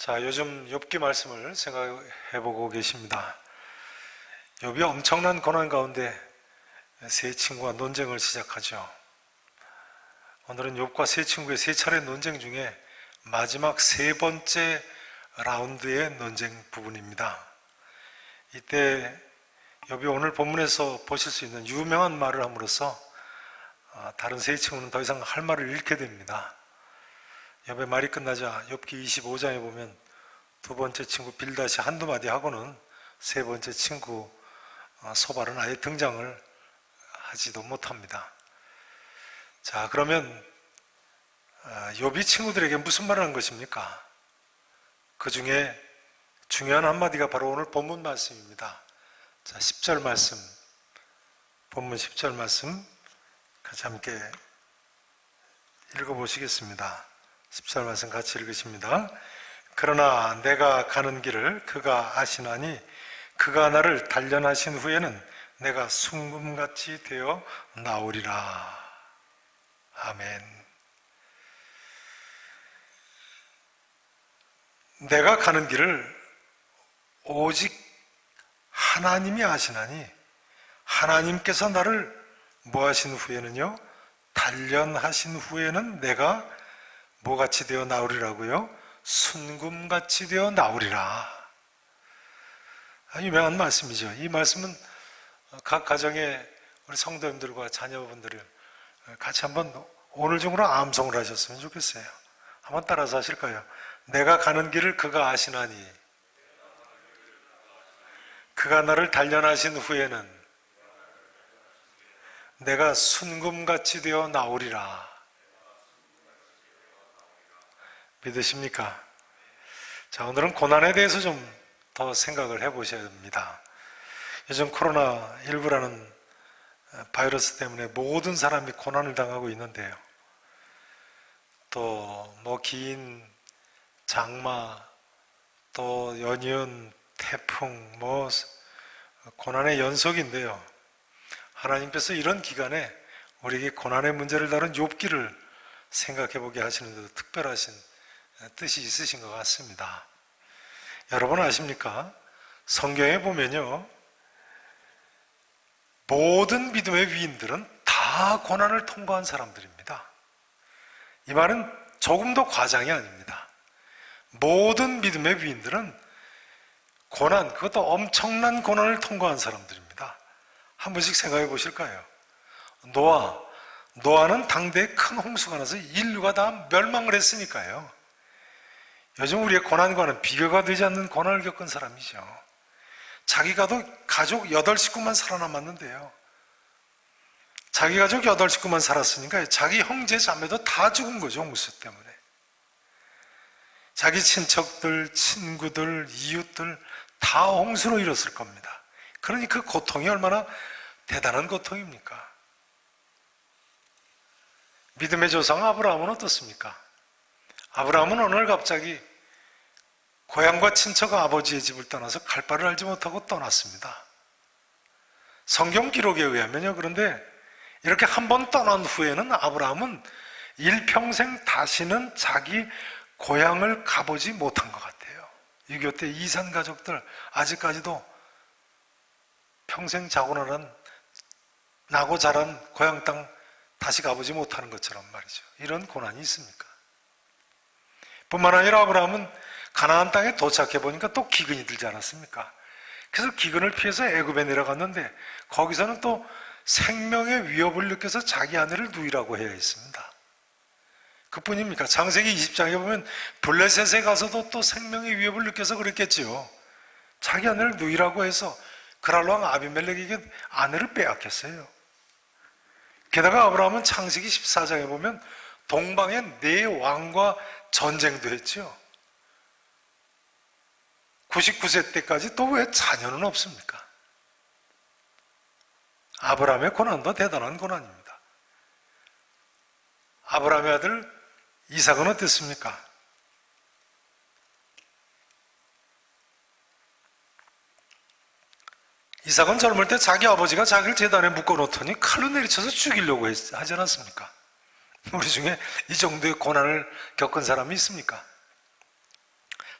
자, 요즘 욥기 말씀을 생각해 보고 계십니다. 욥이 엄청난 고난 가운데 세 친구와 논쟁을 시작하죠. 오늘은 욥과 세 친구의 세 차례 논쟁 중에 마지막 세 번째 라운드의 논쟁 부분입니다. 이때 욥이 오늘 본문에서 보실 수 있는 유명한 말을 함으로써 아, 다른 세 친구는 더 이상 할 말을 잃게 됩니다. 욥의 말이 끝나자 욥기 25장에 보면 두 번째 친구 빌다시 한두 마디 하고는 세 번째 친구 어, 소발은 아예 등장을 하지도 못합니다. 자 그러면 어, 욥이 친구들에게 무슨 말을 한 것입니까? 그 중에 중요한 한마디가 바로 오늘 본문 말씀입니다. 자 10절 말씀 본문 10절 말씀 같이 함께 읽어보시겠습니다. 10절 말씀 같이 읽으십니다. 그러나 내가 가는 길을 그가 아시나니 그가 나를 단련하신 후에는 내가 순금같이 되어 나오리라. 아멘. 내가 가는 길을 오직 하나님이 아시나니 하나님께서 나를 뭐 하신 후에는요? 단련하신 후에는 내가 뭐같이 되어 나오리라고요? 순금같이 되어 나오리라. 아, 유명한 말씀이죠. 이 말씀은 각 가정의 우리 성도님들과 자녀분들을 같이 한번 오늘 중으로 암송을 하셨으면 좋겠어요. 한번 따라서 하실까요? 내가 가는 길을 그가 아시나니 그가 나를 단련하신 후에는 내가 순금같이 되어 나오리라. 믿으십니까? 자, 오늘은 고난에 대해서 좀 더 생각을 해 보셔야 됩니다. 요즘 코로나19라는 바이러스 때문에 모든 사람이 고난을 당하고 있는데요. 또, 뭐, 긴 장마, 또 연이은, 태풍, 뭐, 고난의 연속인데요. 하나님께서 이런 기간에 우리에게 고난의 문제를 다룬 욥기를 생각해 보게 하시는 데도 특별하신 뜻이 있으신 것 같습니다. 여러분 아십니까? 성경에 보면요. 모든 믿음의 위인들은 다 고난을 통과한 사람들입니다. 이 말은 조금도 과장이 아닙니다. 모든 믿음의 위인들은 고난, 그것도 엄청난 고난을 통과한 사람들입니다. 한 번씩 생각해 보실까요? 노아, 노아는 당대에 큰 홍수가 나서 인류가 다 멸망을 했으니까요. 요즘 우리의 고난과는 비교가 되지 않는 고난을 겪은 사람이죠. 자기가도 가족 8식구만 살아남았는데요. 자기 가족 8식구만 살았으니까 자기 형제 자매도 다 죽은 거죠, 홍수 때문에. 자기 친척들, 친구들, 이웃들 다 홍수로 잃었을 겁니다. 그러니 그 고통이 얼마나 대단한 고통입니까? 믿음의 조상 아브라함은 어떻습니까? 아브라함은 날 갑자기 고향과 친척 아버지의 집을 떠나서 갈 바를 알지 못하고 떠났습니다. 성경 기록에 의하면요. 그런데 이렇게 한 번 떠난 후에는 아브라함은 일평생 다시는 자기 고향을 가보지 못한 것 같아요. 6.25 때 이산 가족들 아직까지도 평생 자고 나란 나고 자란 고향 땅 다시 가보지 못하는 것처럼 말이죠. 이런 고난이 있습니까? 뿐만 아니라 아브라함은 가나안 땅에 도착해 보니까 또 기근이 들지 않았습니까? 그래서 기근을 피해서 애굽에 내려갔는데 거기서는 또 생명의 위협을 느껴서 자기 아내를 누이라고 해야 했습니다. 그뿐입니까? 창세기 20장에 보면 블레셋에 가서도 또 생명의 위협을 느껴서 그랬겠지요. 자기 아내를 누이라고 해서 그랄왕 아비멜렉에게 아내를 빼앗겼어요. 게다가 아브라함은 창세기 14장에 보면 동방의 네 왕과 전쟁도 했죠. 99세 때까지 또 왜 자녀는 없습니까? 아브라함의 고난도 대단한 고난입니다. 아브라함의 아들 이삭은 어땠습니까? 이삭은 젊을 때 자기 아버지가 자기를 재단에 묶어놓더니 칼로 내리쳐서 죽이려고 하지 않았습니까? 우리 중에 이 정도의 고난을 겪은 사람이 있습니까?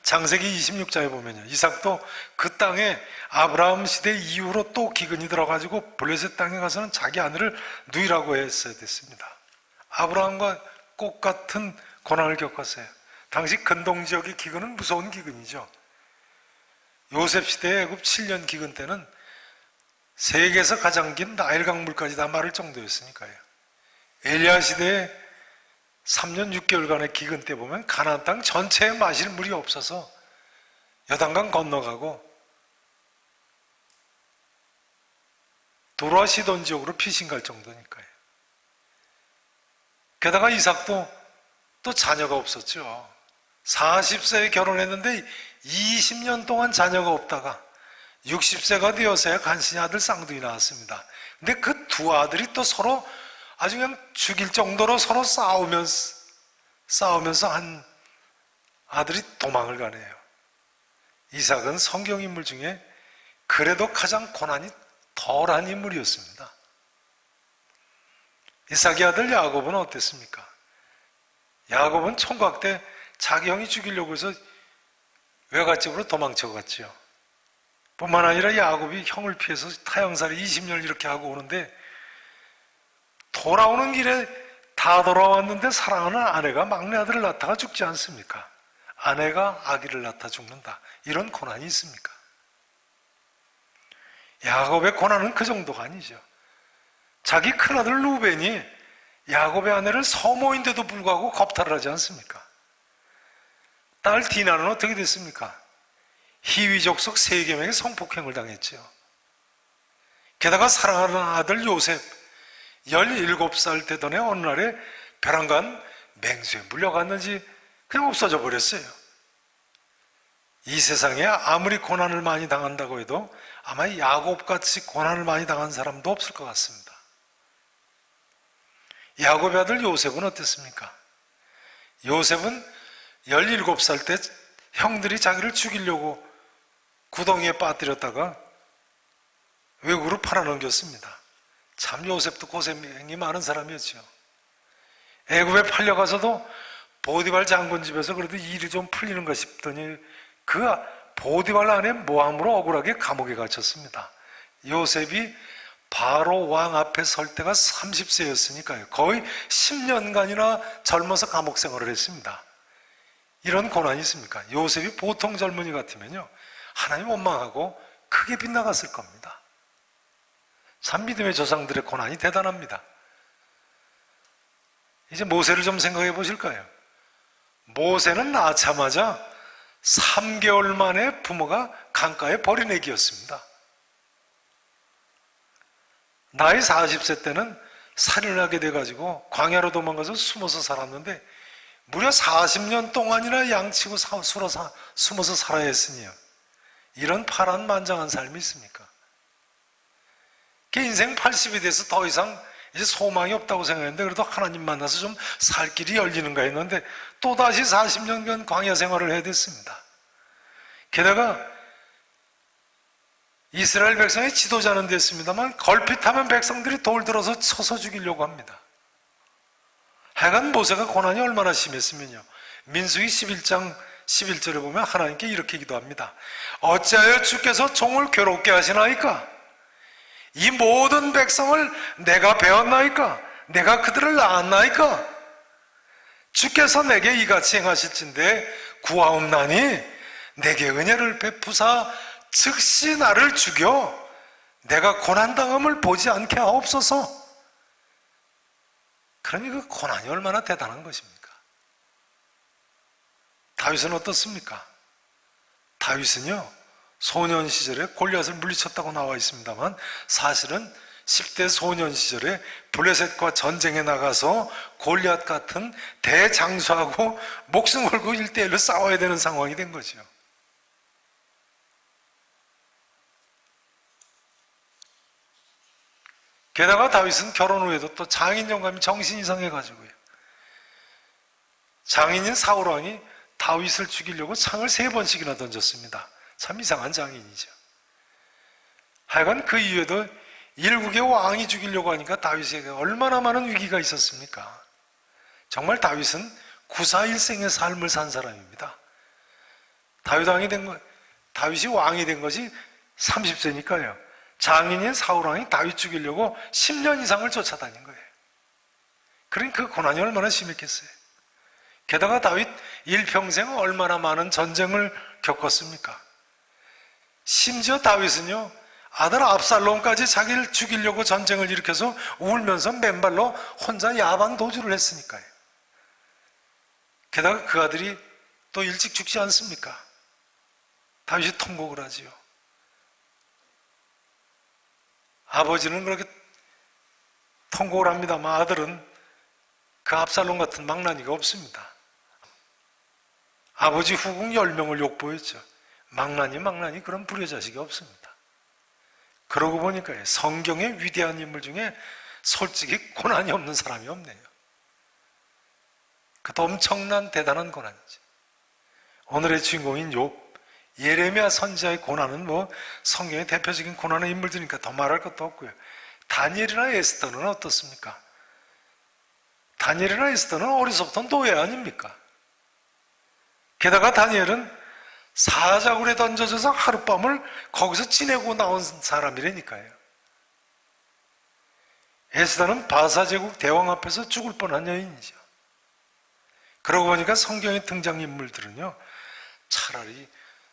장세기 26장에 보면요. 이삭도 그 땅에 아브라함 시대 이후로 또 기근이 들어가지고 블레셋 땅에 가서는 자기 아내를 누이라고 했어야 됐습니다. 아브라함과 꽃 같은 고난을 겪었어요. 당시 근동 지역의 기근은 무서운 기근이죠. 요셉 시대 애굽 7년 기근 때는 세계에서 가장 긴 나일 강물까지 다 마를 정도였으니까요. 엘리야 시대에 3년 6개월간의 기근 때 보면 가나안 땅 전체에 마실 물이 없어서 여단강 건너가고 도로아 시돈 지역으로 피신 갈 정도니까요. 게다가 이삭도 또 자녀가 없었죠. 40세에 결혼했는데 20년 동안 자녀가 없다가 60세가 되어서야 간신히 아들 쌍둥이 나왔습니다. 근데 그 두 아들이 또 서로 아주 그냥 죽일 정도로 서로 싸우면서, 싸우면서 한 아들이 도망을 가네요. 이삭은 성경 인물 중에 그래도 가장 고난이 덜한 인물이었습니다. 이삭의 아들 야곱은 어땠습니까? 야곱은 총각 때 자기 형이 죽이려고 해서 외갓집으로 도망쳐 갔지요. 뿐만 아니라 야곱이 형을 피해서 타영살이 20년 이렇게 하고 오는데 돌아오는 길에 다 돌아왔는데 사랑하는 아내가 막내 아들을 낳다가 죽지 않습니까? 아내가 아기를 낳다 죽는다. 이런 고난이 있습니까? 야곱의 고난은 그 정도가 아니죠. 자기 큰아들 루벤이 야곱의 아내를 서모인데도 불구하고 겁탈을 하지 않습니까? 딸 디나는 어떻게 됐습니까? 희위족속 세계 명의 성폭행을 당했죠. 게다가 사랑하는 아들 요셉 17살 되던 해 어느 날에 벼랑간 맹수에 물려갔는지 그냥 없어져 버렸어요. 이 세상에 아무리 고난을 많이 당한다고 해도 아마 야곱같이 고난을 많이 당한 사람도 없을 것 같습니다. 야곱의 아들 요셉은 어땠습니까? 요셉은 17살 때 형들이 자기를 죽이려고 구덩이에 빠뜨렸다가 외국으로 팔아넘겼습니다. 참 요셉도 고생이 많은 사람이었죠. 애굽에 팔려가서도 보디발 장군 집에서 그래도 일이 좀 풀리는가 싶더니 그 보디발 안에 모함으로 억울하게 감옥에 갇혔습니다. 요셉이 바로 왕 앞에 설 때가 30세였으니까요. 거의 10년간이나 젊어서 감옥 생활을 했습니다. 이런 고난이 있습니까? 요셉이 보통 젊은이 같으면요. 하나님 원망하고 크게 빗나갔을 겁니다. 참 믿음의 조상들의 고난이 대단합니다. 이제 모세를 좀 생각해 보실까요? 모세는 낳자마자 3개월 만에 부모가 강가에 버려내기였습니다. 나이 40세 때는 살인을 하게 돼가지고 광야로 도망가서 숨어서 살았는데 무려 40년 동안이나 양치고 술어서 숨어서 살아야 했으니요. 이런 파란만장한 삶이 있습니까? 걔 인생 80이 돼서 더 이상 이제 소망이 없다고 생각했는데 그래도 하나님 만나서 좀 살 길이 열리는가 했는데 또다시 40년간 광야 생활을 해야 됐습니다. 게다가 이스라엘 백성의 지도자는 됐습니다만 걸핏하면 백성들이 돌 들어서 쳐서 죽이려고 합니다. 하여간 모세가 고난이 얼마나 심했으면요. 민수기 11장 11절에 보면 하나님께 이렇게 기도합니다. 어찌하여 주께서 종을 괴롭게 하시나이까? 이 모든 백성을 내가 배웠나이까? 내가 그들을 낳았나이까? 주께서 내게 이같이 행하실진데 구하옵나니 내게 은혜를 베푸사 즉시 나를 죽여 내가 고난당함을 보지 않게 하옵소서. 그러니 그 고난이 얼마나 대단한 것입니까? 다윗은 어떻습니까? 다윗은요, 소년 시절에 골리앗을 물리쳤다고 나와 있습니다만 사실은 10대 소년 시절에 블레셋과 전쟁에 나가서 골리앗 같은 대장수하고 목숨 걸고 일대일로 싸워야 되는 상황이 된 거죠. 게다가 다윗은 결혼 후에도 또 장인 영감이 정신이 상해가지고요. 장인인 사울 왕이 다윗을 죽이려고 창을 세 번씩이나 던졌습니다. 참 이상한 장인이죠. 하여간 그 이후에도 일국의 왕이 죽이려고 하니까 다윗에게 얼마나 많은 위기가 있었습니까? 정말 다윗은 구사일생의 삶을 산 사람입니다. 다윗 왕이 된 거, 다윗이 왕이 된 것이 30세니까요. 장인인 사울 왕이 다윗 죽이려고 10년 이상을 쫓아다닌 거예요. 그러니 그 고난이 얼마나 심했겠어요. 게다가 다윗 일평생 얼마나 많은 전쟁을 겪었습니까? 심지어 다윗은요, 아들 압살롬까지 자기를 죽이려고 전쟁을 일으켜서 울면서 맨발로 혼자 야반 도주를 했으니까요. 게다가 그 아들이 또 일찍 죽지 않습니까? 다윗이 통곡을 하지요. 아버지는 그렇게 통곡을 합니다만 아들은 그 압살롬 같은 망나니가 없습니다. 아버지 후궁 10명을 욕보였죠. 망나니 망나니 그런 불효자식이 없습니다. 그러고 보니까 성경의 위대한 인물 중에 솔직히 고난이 없는 사람이 없네요. 그것도 엄청난 대단한 고난이죠. 오늘의 주인공인 욥, 예레미야 선지자의 고난은 뭐 성경의 대표적인 고난의 인물들이니까 더 말할 것도 없고요. 다니엘이나 에스더는 어떻습니까? 다니엘이나 에스더는 어려서부터 노예 아닙니까? 게다가 다니엘은 사자굴에 던져져서 하룻밤을 거기서 지내고 나온 사람이라니까요. 에스더는 바사제국 대왕 앞에서 죽을 뻔한 여인이죠. 그러고 보니까 성경의 등장인물들은요, 차라리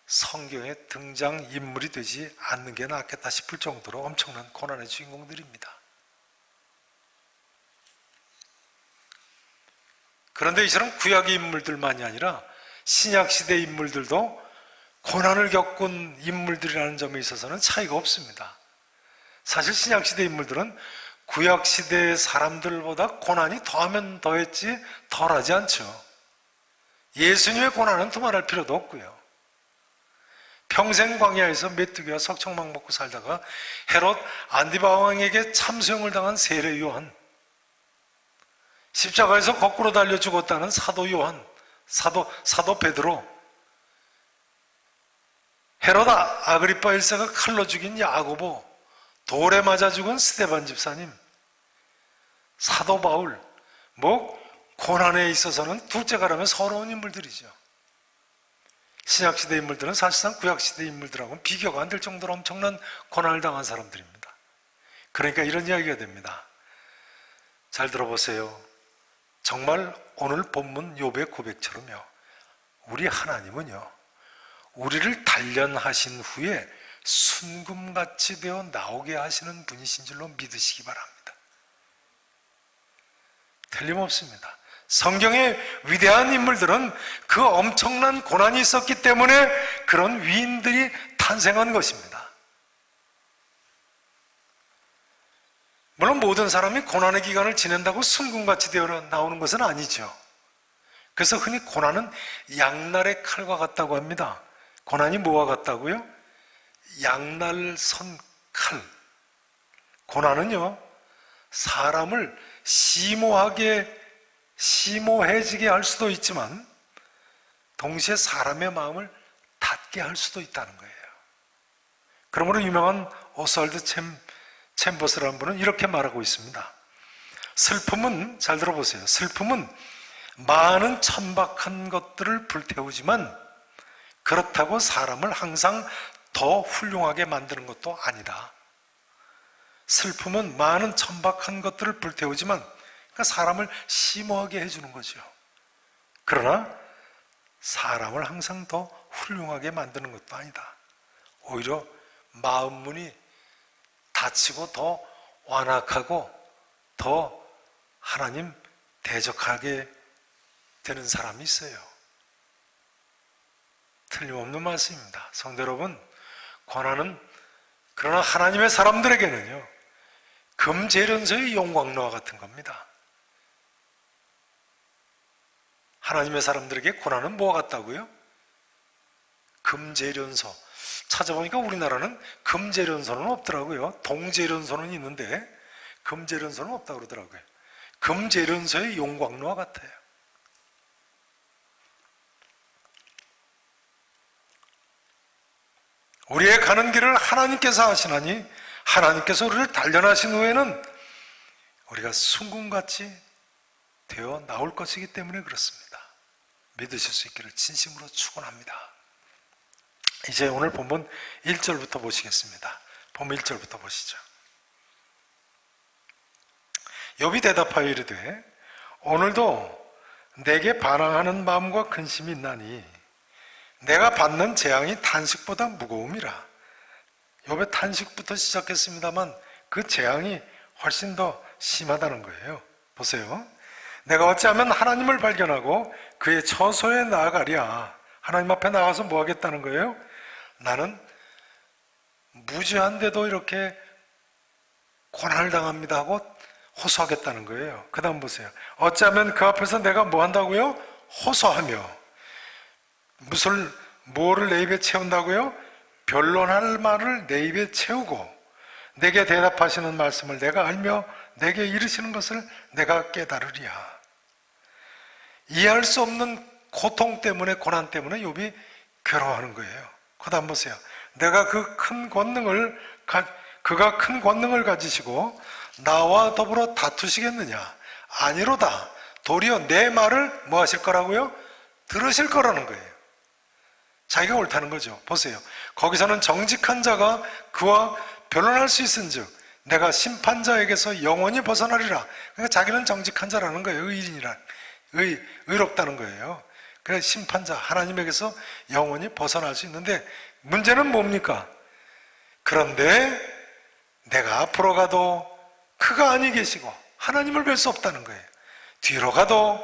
성경의 등장인물이 되지 않는 게 낫겠다 싶을 정도로 엄청난 고난의 주인공들입니다. 그런데 이처럼 구약의 인물들만이 아니라 신약 시대 인물들도 고난을 겪은 인물들이라는 점에 있어서는 차이가 없습니다. 사실 신약 시대 인물들은 구약 시대의 사람들보다 고난이 더하면 더했지 덜하지 않죠. 예수님의 고난은 두말할 필요도 없고요. 평생 광야에서 메뚜기와 석청망 먹고 살다가 헤롯 안디바 왕에게 참수형을 당한 세례 요한, 십자가에서 거꾸로 달려 죽었다는 사도 요한, 사도 사도 베드로, 아- 아그리파 일세가 칼로 죽인 야고보, 돌에 맞아 죽은 스테반 집사님, 사도 바울, 뭐 고난에 있어서는 둘째가라면 서러운 인물들이죠. 신약시대 인물들은 사실상 구약시대 인물들하고는 비교가 안 될 정도로 엄청난 고난을 당한 사람들입니다. 그러니까 이런 이야기가 됩니다. 잘 들어보세요. 정말 오늘 본문 욥의 고백처럼요. 우리 하나님은요. 우리를 단련하신 후에 순금같이 되어 나오게 하시는 분이신 줄로 믿으시기 바랍니다. 틀림없습니다. 성경의 위대한 인물들은 그 엄청난 고난이 있었기 때문에 그런 위인들이 탄생한 것입니다. 물론 모든 사람이 고난의 기간을 지낸다고 순금같이 되어 나오는 것은 아니죠. 그래서 흔히 고난은 양날의 칼과 같다고 합니다. 고난이 뭐와 같다고요? 양날 선 칼. 고난은요, 사람을 심오하게, 심오해지게 할 수도 있지만, 동시에 사람의 마음을 닫게 할 수도 있다는 거예요. 그러므로 유명한 오스왈드 챔, 챔버스라는 분은 이렇게 말하고 있습니다. 슬픔은, 잘 들어보세요. 슬픔은 많은 천박한 것들을 불태우지만, 그렇다고 사람을 항상 더 훌륭하게 만드는 것도 아니다. 슬픔은 많은 천박한 것들을 불태우지만 그러니까 사람을 심오하게 해주는 거죠. 그러나 사람을 항상 더 훌륭하게 만드는 것도 아니다. 오히려 마음 문이 닫히고 더 완악하고 더 하나님 대적하게 되는 사람이 있어요. 틀림없는 말씀입니다. 성도 여러분, 고난은 그러나 하나님의 사람들에게는요, 금재련소의 영광로와 같은 겁니다. 하나님의 사람들에게 고난은 뭐와 같다고요? 금재련소. 찾아보니까 우리나라는 금재련소는 없더라고요. 동재련소는 있는데 금재련소는 없다고 그러더라고요. 금재련소의 용광로와 같아요. 우리의 가는 길을 하나님께서 하시나니 하나님께서 우리를 단련하신 후에는 우리가 순금같이 되어 나올 것이기 때문에 그렇습니다. 믿으실 수 있기를 진심으로 축원합니다. 이제 오늘 본문 1절부터 보시겠습니다. 본문 1절부터 보시죠. 욥이 대답하여 이르되 오늘도 내게 반항하는 마음과 근심이 있나니 내가 받는 재앙이 탄식보다 무거움이라. 욥의 탄식부터 시작했습니다만 그 재앙이 훨씬 더 심하다는 거예요. 보세요. 내가 어찌하면 하나님을 발견하고 그의 처소에 나아가랴. 하나님 앞에 나가서 뭐 하겠다는 거예요? 나는 무죄한데도 이렇게 고난을 당합니다 하고 호소하겠다는 거예요. 그 다음 보세요. 어찌하면 그 앞에서 내가 뭐 한다고요? 호소하며. 무슨, 뭐를 내 입에 채운다고요? 변론할 말을 내 입에 채우고, 내게 대답하시는 말씀을 내가 알며, 내게 이르시는 것을 내가 깨달으리야. 이해할 수 없는 고통 때문에, 고난 때문에 욥이 괴로워하는 거예요. 그 다음 보세요. 내가 그 큰 권능을, 가, 그가 큰 권능을 가지시고, 나와 더불어 다투시겠느냐? 아니로다. 도리어 내 말을 뭐 하실 거라고요? 들으실 거라는 거예요. 자기가 옳다는 거죠. 보세요. 거기서는 정직한 자가 그와 변론할 수 있은 즉 내가 심판자에게서 영원히 벗어나리라. 그러니까 자기는 정직한 자라는 거예요. 의인이라. 의, 의롭다는 거예요. 그래서 심판자 하나님에게서 영원히 벗어날 수 있는데 문제는 뭡니까? 그런데 내가 앞으로 가도 그가 아니 계시고 하나님을 뵐 수 없다는 거예요. 뒤로 가도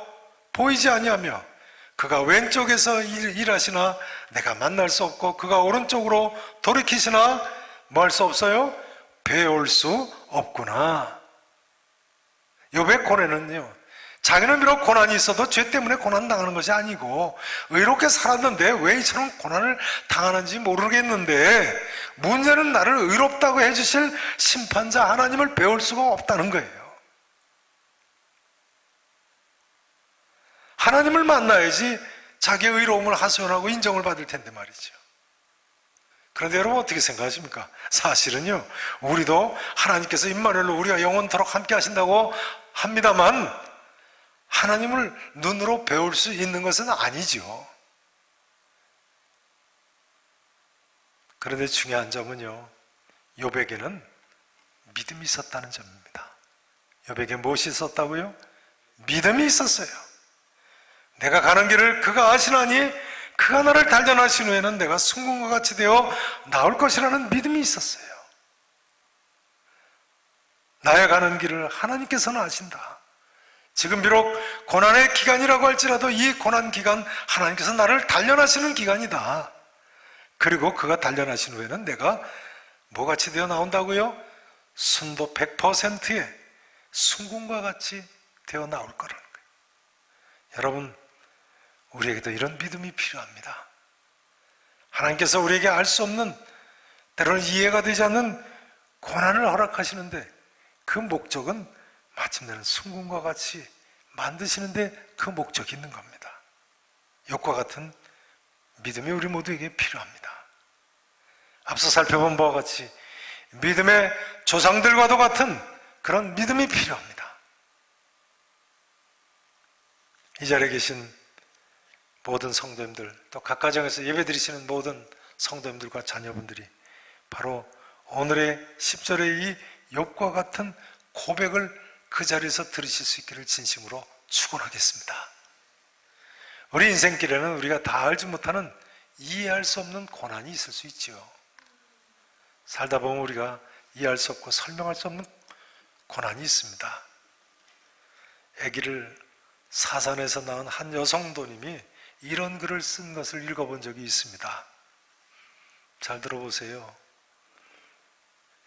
보이지 아니하며 그가 왼쪽에서 일, 일하시나 내가 만날 수 없고 그가 오른쪽으로 돌이키시나 뭐 할 수 없어요? 배울 수 없구나. 요배 고뇌는요. 자기는 비록 고난이 있어도 죄 때문에 고난 당하는 것이 아니고 의롭게 살았는데 왜 이처럼 고난을 당하는지 모르겠는데 문제는 나를 의롭다고 해주실 심판자 하나님을 배울 수가 없다는 거예요. 하나님을 만나야지 자기의 의로움을 하소연하고 인정을 받을 텐데 말이죠. 그런데 여러분 어떻게 생각하십니까? 사실은요, 우리도 하나님께서 임마누엘로 우리가 영원토록 함께 하신다고 합니다만 하나님을 눈으로 배울 수 있는 것은 아니죠. 그런데 중요한 점은요, 요백에는 믿음이 있었다는 점입니다. 요백에 무엇이 있었다고요? 믿음이 있었어요. 내가 가는 길을 그가 아시나니 그가 나를 단련하신 후에는 내가 순금과 같이 되어 나올 것이라는 믿음이 있었어요. 나의 가는 길을 하나님께서는 아신다. 지금 비록 고난의 기간이라고 할지라도 이 고난 기간 하나님께서 나를 단련하시는 기간이다. 그리고 그가 단련하신 후에는 내가 뭐 같이 되어 나온다고요? 순도 100%의 순금과 같이 되어 나올 거라는 거예요. 여러분, 우리에게도 이런 믿음이 필요합니다. 하나님께서 우리에게 알 수 없는 때로는 이해가 되지 않는 고난을 허락하시는데 그 목적은 마침내는 순금과 같이 만드시는데 그 목적이 있는 겁니다. 욕과 같은 믿음이 우리 모두에게 필요합니다. 앞서 살펴본 바와 같이 믿음의 조상들과도 같은 그런 믿음이 필요합니다. 이 자리에 계신 모든 성도님들 또 각 가정에서 예배드리시는 모든 성도님들과 자녀분들이 바로 오늘의 10절의 이 욥과 같은 고백을 그 자리에서 들으실 수 있기를 진심으로 축원하겠습니다. 우리 인생길에는 우리가 다 알지 못하는 이해할 수 없는 고난이 있을 수 있지요. 살다 보면 우리가 이해할 수 없고 설명할 수 없는 고난이 있습니다. 아기를 사산에서 낳은 한 여성도님이 이런 글을 쓴 것을 읽어본 적이 있습니다. 잘 들어보세요.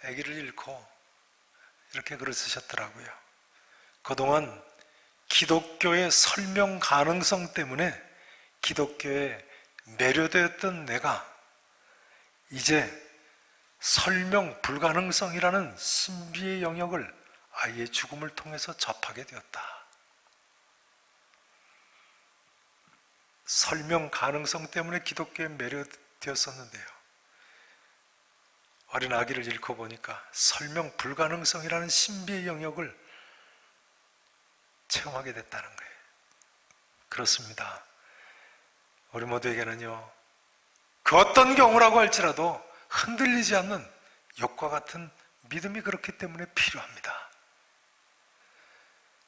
아기를 잃고 이렇게 글을 쓰셨더라고요. 그동안 기독교의 설명 가능성 때문에 기독교에 매료되었던 내가 이제 설명 불가능성이라는 신비의 영역을 아이의 죽음을 통해서 접하게 되었다. 설명 가능성 때문에 기독교에 매료되었었는데요. 어린 아기를 잃고 보니까 설명 불가능성이라는 신비의 영역을 체험하게 됐다는 거예요. 그렇습니다. 우리 모두에게는요, 그 어떤 경우라고 할지라도 흔들리지 않는 욕과 같은 믿음이 그렇기 때문에 필요합니다.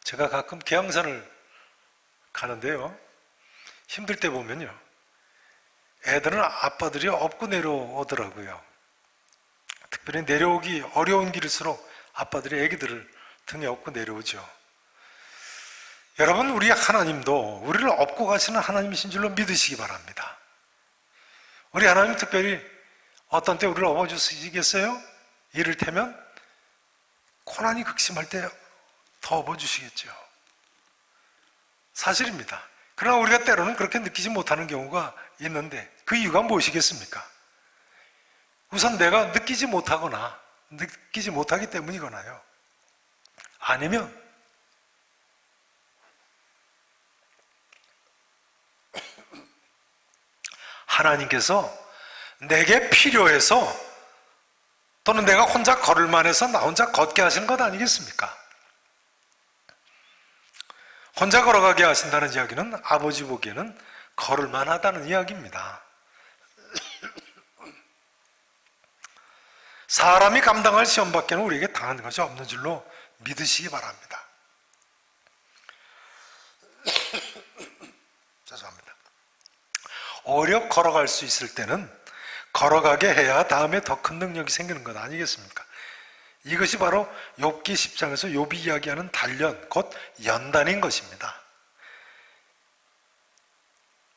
제가 가끔 계양산을 가는데요. 힘들 때 보면요. 애들은 아빠들이 업고 내려오더라고요. 특별히 내려오기 어려운 길일수록 아빠들이 애기들을 등에 업고 내려오죠. 여러분, 우리 하나님도 우리를 업고 가시는 하나님이신 줄로 믿으시기 바랍니다. 우리 하나님 특별히 어떤 때 우리를 업어주시겠어요? 이를테면 고난이 극심할 때 더 업어주시겠죠. 사실입니다. 그러나 우리가 때로는 그렇게 느끼지 못하는 경우가 있는데 그 이유가 무엇이겠습니까? 우선 내가 느끼지 못하거나 느끼지 못하기 때문이거나요. 아니면 하나님께서 내게 필요해서 또는 내가 혼자 걸을 만해서 나 혼자 걷게 하시는 것 아니겠습니까? 혼자 걸어가게 하신다는 이야기는 아버지 보기에는 걸을 만 하다는 이야기입니다. 사람이 감당할 시험밖에는 우리에게 당하는 것이 없는 줄로 믿으시기 바랍니다. 죄송합니다. 오히려 걸어갈 수 있을 때는 걸어가게 해야 다음에 더 큰 능력이 생기는 것 아니겠습니까? 이것이 바로 욥기 10장에서 욥이 이야기하는 단련, 곧 연단인 것입니다.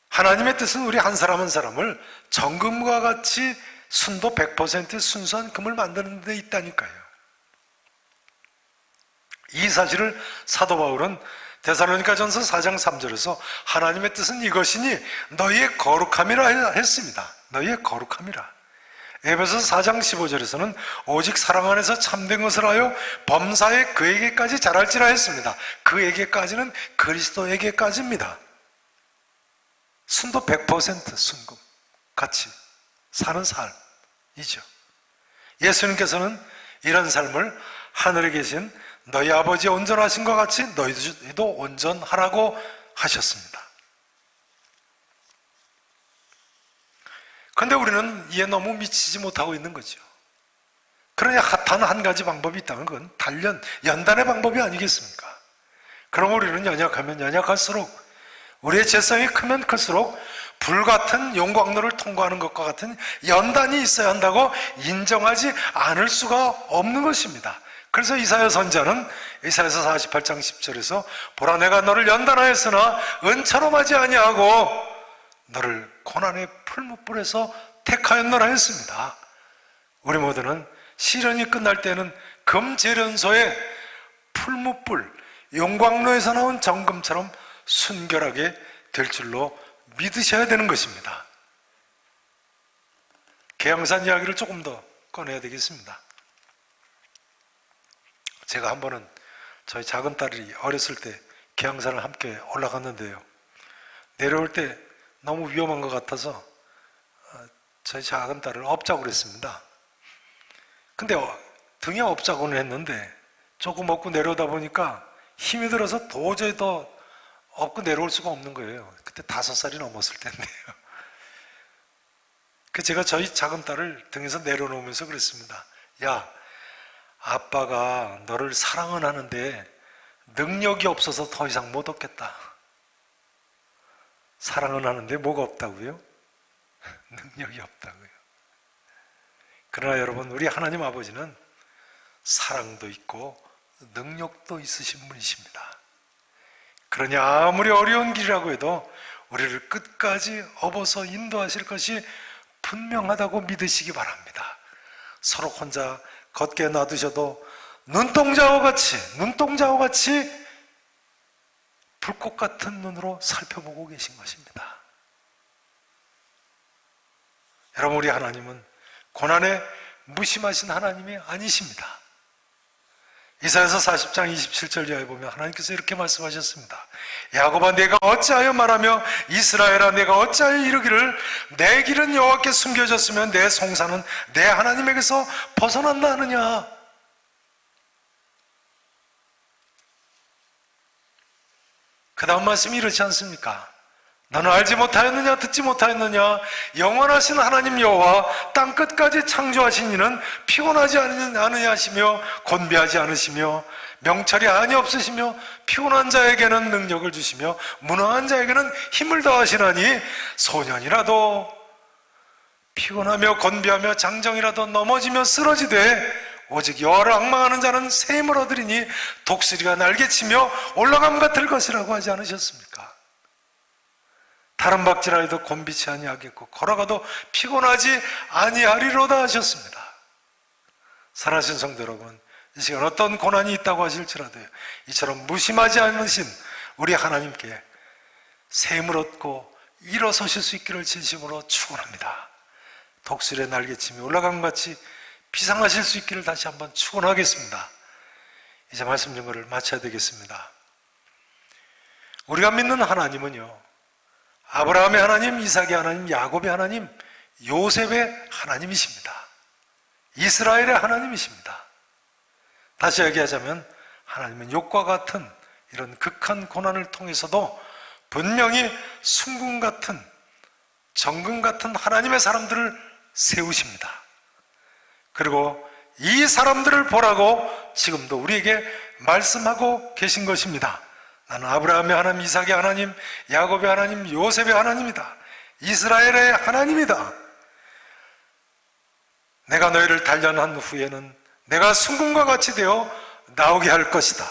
하나님의 뜻은 우리 한 사람 한 사람을 정금과 같이 순도 100% 순수한 금을 만드는 데 있다니까요. 이 사실을 사도 바울은 데살로니가 전서 4장 3절에서 하나님의 뜻은 이것이니 너희의 거룩함이라 했습니다. 너희의 거룩함이라. 에베소 4장 15절에서는 오직 사랑 안에서 참된 것을 하여 범사에 그에게까지 자랄지라 했습니다. 그에게까지는 그리스도에게까지입니다. 순도 100% 순금 같이 사는 삶이죠. 예수님께서는 이런 삶을 하늘에 계신 너희 아버지 온전하신 것 같이 너희도 온전하라고 하셨습니다. 그런데 우리는 이에 너무 미치지 못하고 있는 거죠. 그러니 단 한 가지 방법이 있다면 그건 단련, 연단의 방법이 아니겠습니까? 그럼 우리는 연약하면 연약할수록 우리의 재성이 크면 클수록 불같은 용광로를 통과하는 것과 같은 연단이 있어야 한다고 인정하지 않을 수가 없는 것입니다. 그래서 이사야 선자는 이사야서 48장 10절에서 보라 내가 너를 연단하였으나 은처럼 하지 아니하고 너를 고난의 풀무불에서 택하였노라 했습니다. 우리 모두는 시련이 끝날 때는 금재련소의 풀무불, 용광로에서 나온 정금처럼 순결하게 될 줄로 믿으셔야 되는 것입니다. 계양산 이야기를 조금 더 꺼내야 되겠습니다. 제가 한 번은 저희 작은 딸이 어렸을 때 계양산을 함께 올라갔는데요. 내려올 때 너무 위험한 것 같아서 어, 저희 작은 딸을 업자고 그랬습니다. 근데 어, 등에 업자고는 했는데 조금 업고 내려오다 보니까 힘이 들어서 도저히 더 업고 내려올 수가 없는 거예요. 그때 다섯 살이 넘었을 텐데요. 그 제가 저희 작은 딸을 등에서 내려놓으면서 그랬습니다. 야, 아빠가 너를 사랑은 하는데 능력이 없어서 더 이상 못 얻겠다. 사랑은 하는데 뭐가 없다고요? 능력이 없다고요. 그러나 여러분, 우리 하나님 아버지는 사랑도 있고 능력도 있으신 분이십니다. 그러니 아무리 어려운 길이라고 해도 우리를 끝까지 업어서 인도하실 것이 분명하다고 믿으시기 바랍니다. 서로 혼자 걷게 놔두셔도 눈동자와 같이, 눈동자와 같이 불꽃 같은 눈으로 살펴보고 계신 것입니다. 여러분, 우리 하나님은 고난에 무심하신 하나님이 아니십니다. 이사에서 40장 27절 이하에 보면 하나님께서 이렇게 말씀하셨습니다. 야곱아 내가 어찌하여 말하며 이스라엘아 내가 어찌하여 이르기를 내 길은 여호와께 숨겨졌으면 내 송사는 내 하나님에게서 벗어난다 하느냐 그 다음 말씀이 이렇지 않습니까? 너는 알지 못하였느냐 듣지 못하였느냐 영원하신 하나님 여호와 땅 끝까지 창조하신 이는 피곤하지 않으- 않으냐 하시며 곤비하지 않으시며 명철이 아니 없으시며 피곤한 자에게는 능력을 주시며 무능한 자에게는 힘을 더하시나니 소년이라도 피곤하며 건비하며 장정이라도 넘어지며 쓰러지되 오직 여호와를 악망하는 자는 새 힘을 얻으리니 독수리가 날개치며 올라감 같을 것이라고 하지 않으셨습니까? 다른 박질하여도 곤비치 아니하겠고 걸어가도 피곤하지 아니하리로다 하셨습니다. 사랑하신 성도 여러분, 이 시간 어떤 고난이 있다고 하실지라도요, 이처럼 무심하지 않으신 우리 하나님께 새 힘을 얻고 일어서실 수 있기를 진심으로 축원합니다. 독수리의 날개침이 올라간 같이 비상하실 수 있기를 다시 한번 축원하겠습니다. 이제 말씀 증거를 마쳐야 되겠습니다. 우리가 믿는 하나님은요. 아브라함의 하나님, 이삭의 하나님, 야곱의 하나님, 요셉의 하나님이십니다. 이스라엘의 하나님이십니다. 다시 얘기하자면 하나님은 욕과 같은 이런 극한 고난을 통해서도 분명히 순금 같은 정금 같은 하나님의 사람들을 세우십니다. 그리고 이 사람들을 보라고 지금도 우리에게 말씀하고 계신 것입니다. 나는 아브라함의 하나님, 이삭의 하나님, 야곱의 하나님, 요셉의 하나님이다. 이스라엘의 하나님이다. 내가 너희를 단련한 후에는 내가 순금과 같이 되어 나오게 할 것이다.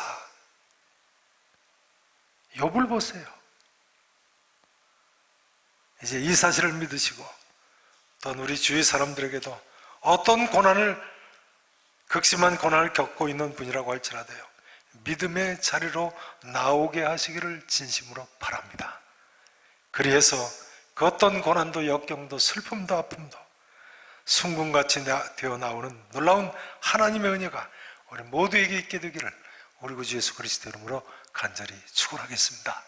욥을 보세요. 이제 이 사실을 믿으시고 또한 우리 주위 사람들에게도 어떤 고난을 극심한 고난을 겪고 있는 분이라고 할지라도요. 믿음의 자리로 나오게 하시기를 진심으로 바랍니다. 그리해서 그 어떤 고난도 역경도 슬픔도 아픔도 순금같이 나- 되어 나오는 놀라운 하나님의 은혜가 우리 모두에게 있게 되기를 우리 구주 예수 그리스도 이름으로 간절히 축원하겠습니다.